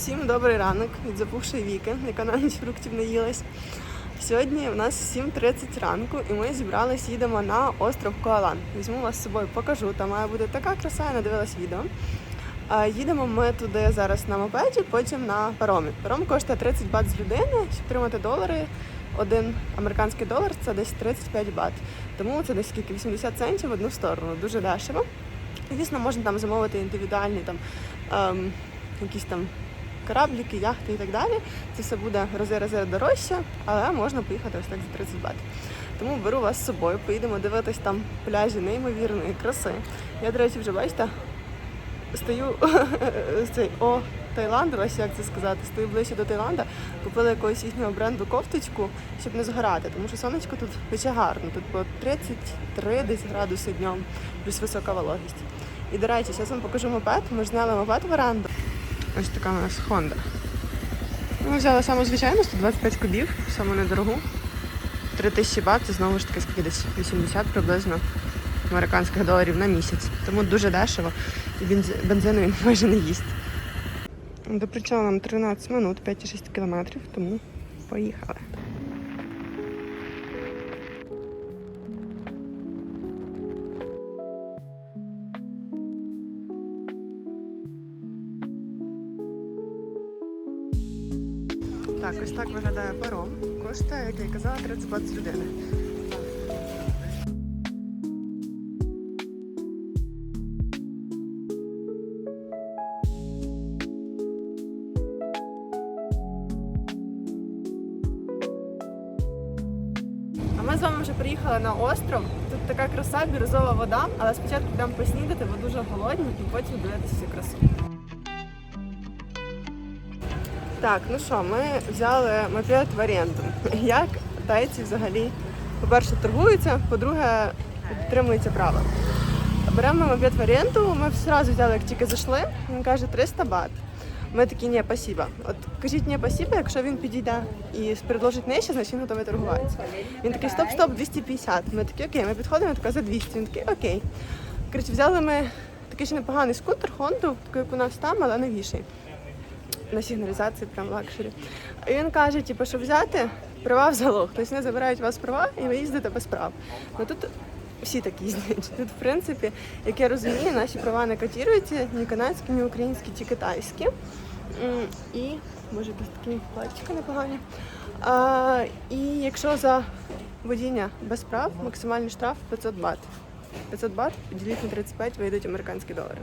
Всім добрий ранок від запухшої віки, яка на ніч фруктів не їлась. Сьогодні у нас 7.30 ранку, і ми зібрались, їдемо на остров Коалан. Візьму вас з собою, покажу. Там має бути така краса, я надивилась відео. Їдемо ми туди зараз на мопеді, потім на паромі. Паром коштує 30 бат з людини, щоб отримати долари. Один американський долар це десь 35 бат. Тому це десь скільки 80 центів в одну сторону. Дуже дешево. Звісно, можна там замовити індивідуальні там ем, якісь там корабліки, яхти і так далі. Це все буде рази-рази дорожче, але можна поїхати ось так за 30 бат. Тому беру вас з собою, поїдемо дивитись там пляжі неймовірної краси. Я, до речі, вже бачите, стою з цей о Таїланду, ось як це сказати, стою ближче до Таїланда, купила якогось їхнього бренду кофточку, щоб не згорати, тому що сонечко тут пече гарно, тут по 33 десь градуси днем, плюс висока вологість. І до речі, зараз вам покажу мопед. Ми ж зняли мопед в оренду. Ось така у нас Honda. Ми взяли саму звичайну 125 кубів, саму недорогу. 3000 бат, це знову ж таки скільки десь 80 приблизно американських доларів на місяць. Тому дуже дешево і бензину він майже не їсть. До причалу нам 13 минут, 5-6 кілометрів, тому поїхали. Так, ось так виглядає паром. Коштує, як я казала, 30 бат з людини. А ми з вами вже приїхали на остров. Тут така краса, бірюзова вода, але спочатку йдемо поснідати, бо дуже голодні, і потім дивитися красу. Так, ну що, ми взяли мопед в оренду. Як тайці взагалі, по-перше, торгуються, по-друге, підтримуються правила. Беремо мопед в оренду, ми одразу взяли, як тільки зайшли, він каже 300 бат. Ми такі, ні, спасіба. От кажіть ні, спасіба, якщо він підійде і предложить нижче, значить він готовий торгуватися. Він такий, стоп, стоп, 250. Ми такі, окей, ми підходимо, така за 200. Він такий, окей. Коротше, взяли ми такий ще непоганий скутер, Хонду, такий, як у нас там, але новіший на сигналізації, прям лакшері. І він каже, типу, що взяти права в залог. Тобто вони забирають у вас права і ви їздите без прав. Ну тут всі так їздять. Тут, в принципі, як я розумію, наші права не котіруються ні канадські, ні українські, ті китайські. І може якісь такі платчики непогані. А, і якщо за водіння без прав, максимальний штраф 500 бат. 500 бат поділіть на 35 вийдуть американські долари.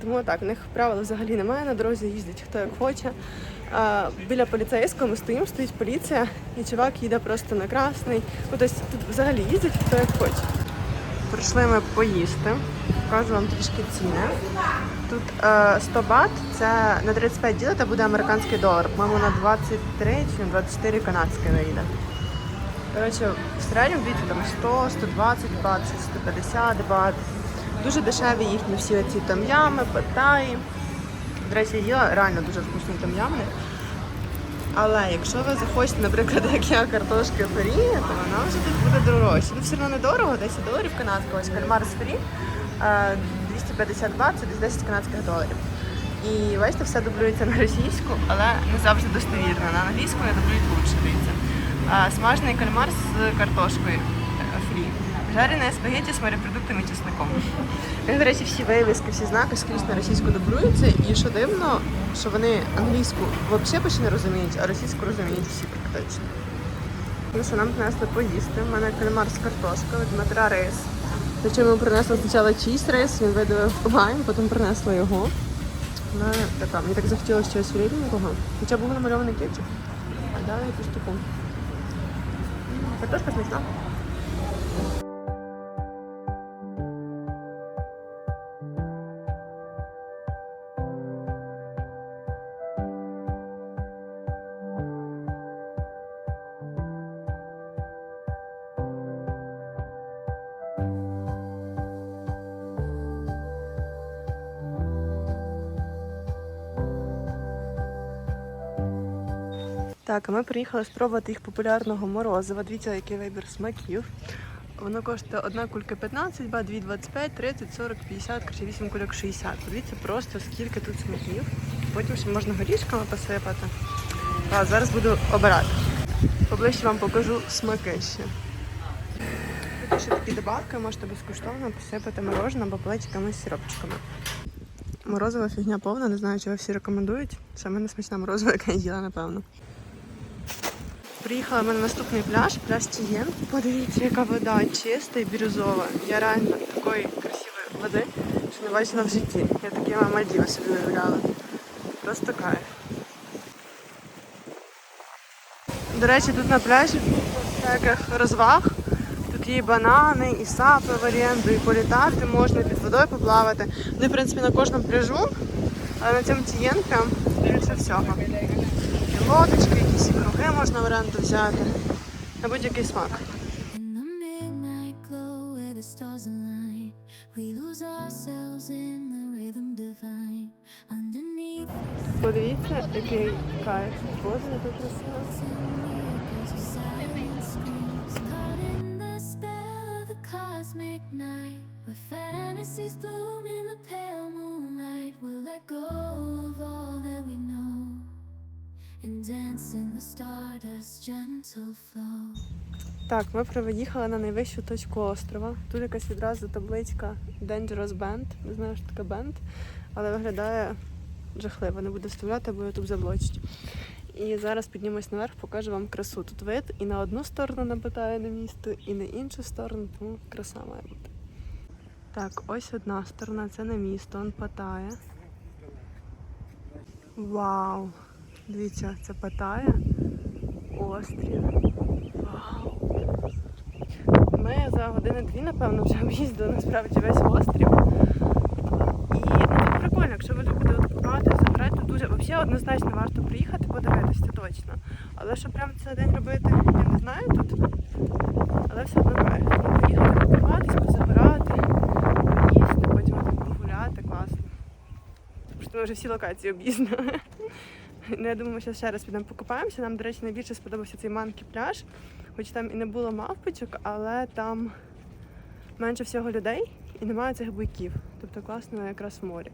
Тому так, в них правил взагалі немає. На дорозі їздить хто як хоче. А, біля поліцейського ми стоїмо, стоїть поліція, і чувак їде просто на красний. Ну, тобто тут взагалі їздить хто як хоче. Прийшли ми поїсти. Покажу вам трішки ціни. Тут е, 100 бат, це на 35 ділити буде американський долар. По-моєму, на 23 чи на 24 канадський вийде. Коротше, в середньому дивіться, там 100, 120 бат, 150 бат. Дуже дешеві їхні всі ці там'ями, паттаї. До речі, їла реально дуже вкусні там'ями. Але якщо ви захочете, наприклад, як я картошки фрі, то вона вже тут буде дорожча. Ну, все одно недорого, 10 доларів канадського. Ось кальмар з фрі, е, 250 бат, це десь 10 канадських доларів. І бачите, все дублюється на російську, але не завжди достовірно. На англійську не дублюють лучше, дивіться. А, Смажений кальмар з картошкою е, фрі. Жарене спагетті з морепродуктами і чесником. До речі, всі вивіски, всі знаки скрізь на російську дублюються. І що дивно, що вони англійську взагалі почти не розуміють, а російську розуміють всі практично. Що, нам принесли поїсти. У мене кальмар з картошкою, Дмитра рис. Причому принесли спочатку чийсь рис, він видавив лайм, потім принесли його. Ну, така, мені так захотілося чогось вредненького. Хоча був намальований кетчуп, а дали якусь таку. Картошка смачна. Так, а ми приїхали спробувати їх популярного морозива. Дивіться, який вибір смаків. Воно коштує одна кулька 15 бат, дві 25, 30, 40, 50, коротше 8 кульок 60. Подивіться просто скільки тут смаків. Потім ще можна горішками посипати. А зараз буду обирати. Поближче вам покажу смаки ще. Тут ще такі добавки можете безкоштовно посипати мороженым або плечиками з сиропчиками. Морозова фігня повна, не знаю, чи ви всі рекомендують. Саме не смачна морозова, яка я їла, напевно. Приїхала ми на наступний пляж, пляж Тієн. Подивіться, яка вода чиста і бірюзова. Я реально такої красивої води, що не бачила в житті. Я такі Мальдіви собі уявляла. Просто кайф. До речі, тут на пляжі всяких розваг. Тут є і банани, і сапи в оренду, і політати можна, під водою поплавати. Вони, в принципі, на кожному пляжу, але на цьому тієн прям більше всього. І лодочки, якісь круги можна в оренду взяти. На будь-який смак. Подивіться, який кайф. Боже, тут красиво. cosmic night, where fantasies bloom Так, ми приїхали на найвищу точку острова. Тут якась відразу табличка Dangerous Band. Не знаю, що таке бенд, але виглядає жахливо. Не буду вставляти, бо ютуб заблочить. І зараз піднімусь наверх, покажу вам красу. Тут вид і на одну сторону напитає на місто, і на іншу сторону, тому краса має бути. Так, ось одна сторона, це на місто, он Паттайя. Вау! Дивіться, це Паттайя. Острів. Вау! Ми за години-дві, напевно, вже об'їздили насправді весь острів. І тут прикольно, якщо ви любите купати, забирати, то дуже взагалі однозначно варто приїхати, подивитися, це точно. Але що прямо цілий день робити, я не знаю тут. Але все одно кайф. Ну, Поїхати покупатись, позабирати, їсти, потім погуляти, класно. Просто ми вже всі локації об'їздили. Ну, я думаю, ми зараз ще раз підемо покупаємося. Нам, до речі, найбільше сподобався цей манкі пляж. Хоч там і не було мавпочок, але там менше всього людей і немає цих буйків. Тобто класно якраз в морі.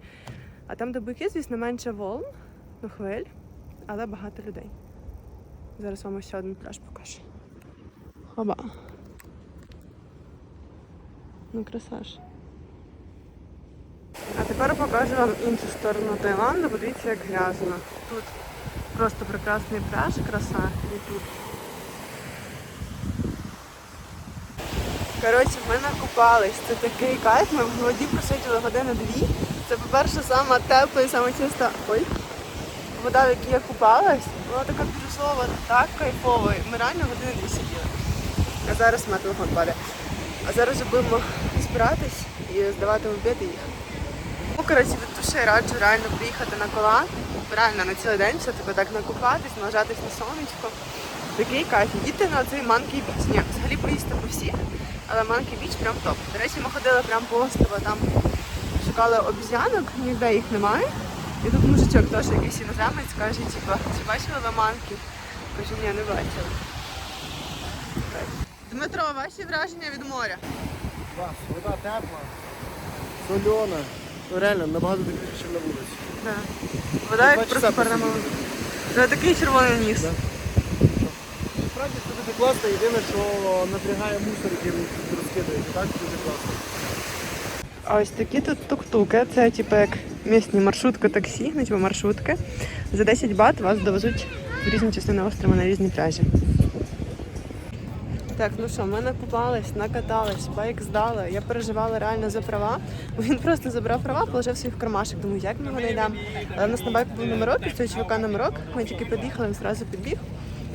А там, де буйки, звісно, менше волн, ну хвиль, але багато людей. Зараз вам ще один пляж покажу. Хоба. Ну, краса ж. Тепер покажу вам іншу сторону Таїланду. Подивіться, як грязно. Тут просто прекрасний пляж, краса, і тут Коротше, ми накупались. Це такий кайф. Ми в воді просиділи години-дві. Це, по-перше, сама тепла і сама чиста. Ой. Вода, в якій я купалась, вона така бірюзова, так кайфово. І Ми реально години дві сиділи. А зараз телефон падає. А зараз будемо збиратись і здавати обід і їхати. Коротше, від душі раджу реально приїхати на кола. Реально на цілий день все тебе так накупатись, належатись на сонечко. Такий кайф. Їдьте на цей Манкі Біч. Ні, взагалі поїсти по всіх, але Манкі Біч прям топ. До речі, ми ходили прямо по острову, там шукали обізянок, ніде їх немає. І тут мужичок теж якийсь іноземець каже, типу, чи бачили ви манки? Кажу, ні, не бачили. Дмитро, ваші враження від моря? Вода тепла, сольона. Ну реально, набагато тепліше, ніж на вулиці. Да. Вода як просто часа перемога. Це такий червоний ніс. Да. Насправді це дуже класно, єдине, що напрягає мусор, який розкидаєте, так? Дуже класно. А ось такі тут тук-туки. Це типу як місні маршрутки таксі, ну типу маршрутки. За 10 бат вас довезуть в різні частини острова на різні пляжі. Так, ну що, ми накупались, накатались, байк здали. Я переживала реально за права. Він просто забрав права, положив свій в кармашок. Думаю, як ми його знайдемо. Але в нас на байку був номерок, і цього чувака номерок. Ми тільки під'їхали, він одразу підбіг.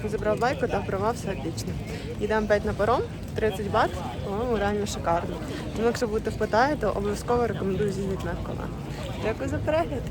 Забрав байку, дав права, все отлично. Йдемо 5 на паром, 30 бат, по-моєму, реально шикарно. Тому якщо будете в Паттайі, то обов'язково рекомендую з'їздити на кола. Дякую за перегляд.